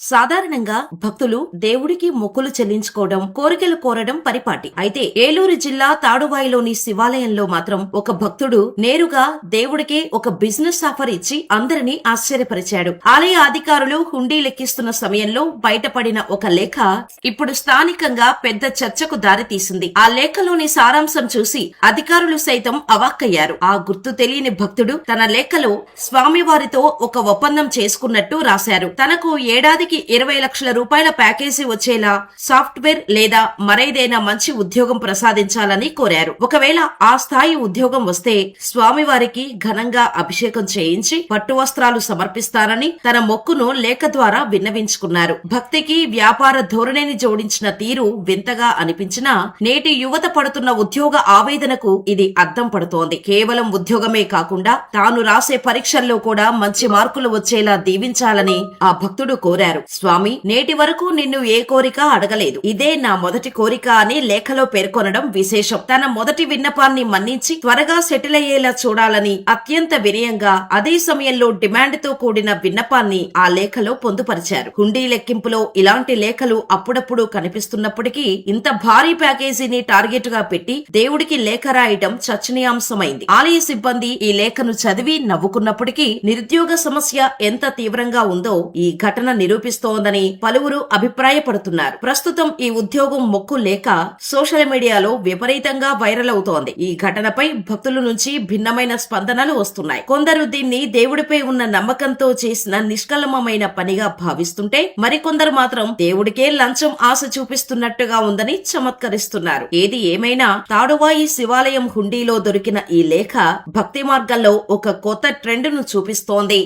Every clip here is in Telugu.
సాధారణంగా భక్తులు దేవుడికి మొక్కులు చెల్లించుకోవడం కోరికలు కోరడం పరిపాటి. అయితే ఏలూరు జిల్లా తాడువాయిలోని శివాలయంలో మాత్రం ఒక భక్తుడు నేరుగా దేవుడికే ఒక బిజినెస్ ఆఫర్ ఇచ్చి అందరినీ ఆశ్చర్యపరిచాడు. ఆలయ అధికారులు హుండీ లెక్కిస్తున్న సమయంలో బయటపడిన ఒక లేఖ ఇప్పుడు స్థానికంగా పెద్ద చర్చకు దారితీసింది. ఆ లేఖలోని సారాంశం చూసి అధికారులు సైతం అవాక్కయ్యారు. ఆ గుర్తు తెలియని భక్తుడు తన లేఖలో స్వామివారితో ఒక ఒప్పందం చేసుకున్నట్టు రాశారు. తనకు ఏడాది ఏడాదికి ఇరవై లక్షల రూపాయల ప్యాకేజీ వచ్చేలా సాఫ్ట్వేర్ లేదా మరేదైనా మంచి ఉద్యోగం ప్రసాదించాలని కోరారు. ఒకవేళ ఆ స్థాయి ఉద్యోగం వస్తే స్వామివారికి ఘనంగా అభిషేకం చేయించి పట్టు వస్త్రాలు సమర్పిస్తానని తన మొక్కును లేఖ ద్వారా విన్నవించుకున్నారు. భక్తికి వ్యాపార ధోరణిని జోడించిన తీరు వింతగా అనిపించినా నేటి యువత పడుతున్న ఉద్యోగ ఆవేదనకు ఇది అద్దం పడుతోంది. కేవలం ఉద్యోగమే కాకుండా తాను రాసే పరీక్షల్లో కూడా మంచి మార్కులు వచ్చేలా దీవించాలని ఆ భక్తుడు కోరారు. స్వామి నేటి వరకు నిన్ను ఏ కోరిక అడగలేదు. ఇదే నా మొదటి కోరిక అని లేఖలో పేర్కొనడం విశేషం. తన మొదటి విన్నపాన్ని మన్నించి త్వరగా సెటిల్ అయ్యేలా చూడాలని అత్యంత వినయంగా అదే సమయంలో డిమాండ్తో కూడిన విన్నపాన్ని ఆ లేఖలో పొందుపరిచారు. హుండీ లెక్కింపులో ఇలాంటి లేఖలు అప్పుడప్పుడు కనిపిస్తున్నప్పటికీ ఇంత భారీ ప్యాకేజీని టార్గెట్గా పెట్టి దేవుడికి లేఖ రాయటం చర్చనీయాంశమైంది. ఆలయ సిబ్బంది ఈ లేఖను చదివి నవ్వుకున్నప్పటికీ నిరుద్యోగ సమస్య ఎంత తీవ్రంగా ఉందో ఈ ఘటన కనిపిస్తోందని పలువురు అభిప్రాయపడుతున్నారు. ప్రస్తుతం ఈ ఉద్యోగం మొక్కు లేక సోషల్ మీడియాలో విపరీతంగా వైరల్ అవుతోంది. ఈ ఘటనపై భక్తుల నుంచి భిన్నమైన స్పందనలు వస్తున్నాయి. కొందరు దీన్ని దేవుడిపై ఉన్న నమ్మకంతో చేసిన నిష్కలమమైన పనిగా భావిస్తుంటే మరికొందరు మాత్రం దేవుడికే లంచం ఆశ చూపిస్తున్నట్టుగా ఉందని చమత్కరిస్తున్నారు. ఏది ఏమైనా తాడువాయి శివాలయం హుండీలో దొరికిన ఈ లేఖ భక్తి మార్గంలో ఒక కొత్త ట్రెండ్ను చూపిస్తోంది.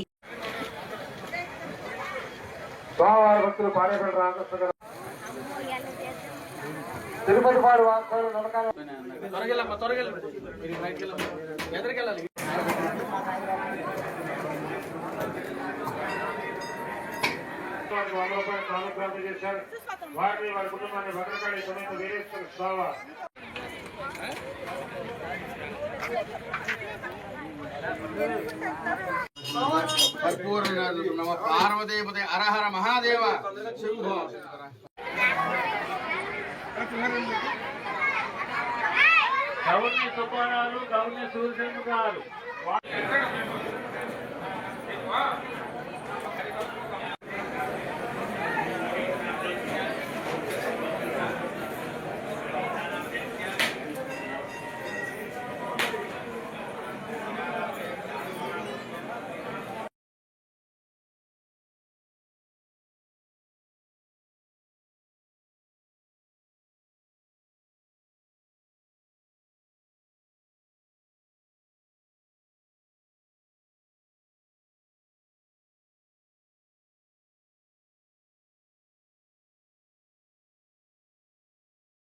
స్వామివారి భక్తులు పాడేపల్లి రామకృష్ణ గారు. తిరుపతి పాడు వాస్తవాలు వెళ్ళమ్మా. ఎదురుకెళ్ళాలి. వంద రూపాయలు స్వామి చేశారు. వారిని వారి కుటుంబాన్ని భద్రకాళి సమేత వీరేశ్వర స్వామి నమ పార్వదేవతే అరహర మహాదేవ. శంభో గౌర్ని సుబ్బారావు గౌర్ని సూర్యసేను గారు